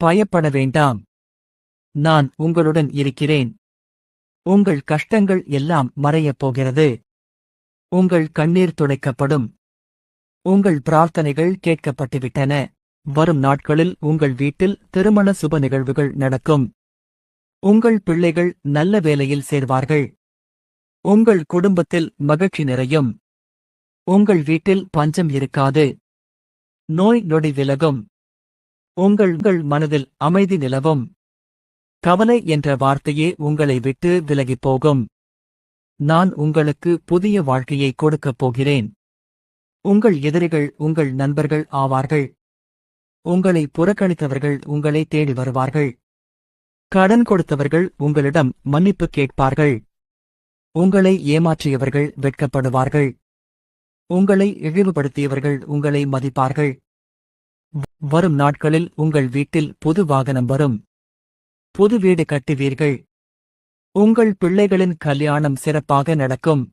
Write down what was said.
பயப்பட வேண்டாம். நான் உங்களுடன் இருக்கிறேன். உங்கள் கஷ்டங்கள் எல்லாம் மறையப் போகிறது. உங்கள் கண்ணீர் துடைக்கப்படும். உங்கள் பிரார்த்தனைகள் கேட்கப்பட்டுவிட்டன. வரும் நாட்களில் உங்கள் வீட்டில் திருமண சுப நிகழ்வுகள் நடக்கும். உங்கள் பிள்ளைகள் நல்ல வேலையில் சேர்வார்கள். உங்கள் குடும்பத்தில் மகிழ்ச்சி நிறையும். உங்கள் வீட்டில் பஞ்சம் இருக்காது. நோய் நொடி விலகும். உங்கள் உங்கள் மனதில் அமைதி நிலவும். கவலை என்ற வார்த்தையே உங்களை விட்டு விலகிப் போகும் நான் உங்களுக்கு புதிய வாழ்க்கையை கொடுக்கப் போகிறேன். உங்கள் எதிரிகள் உங்கள் நண்பர்கள் ஆவார்கள். உங்களை புறக்கணித்தவர்கள் உங்களை தேடி வருவார்கள். கடன் கொடுத்தவர்கள் உங்களிடம் மன்னிப்பு கேட்பார்கள். உங்களை ஏமாற்றியவர்கள் வெட்கப்படுவார்கள். உங்களை இழிவுபடுத்தியவர்கள் உங்களை மதிப்பார்கள். வரும் நாட்களில் உங்கள் வீட்டில் புது வாகனம் வரும். புது வீடு கட்டுவீர்கள். உங்கள் பிள்ளைகளின் கல்யாணம் சிறப்பாக நடக்கும்.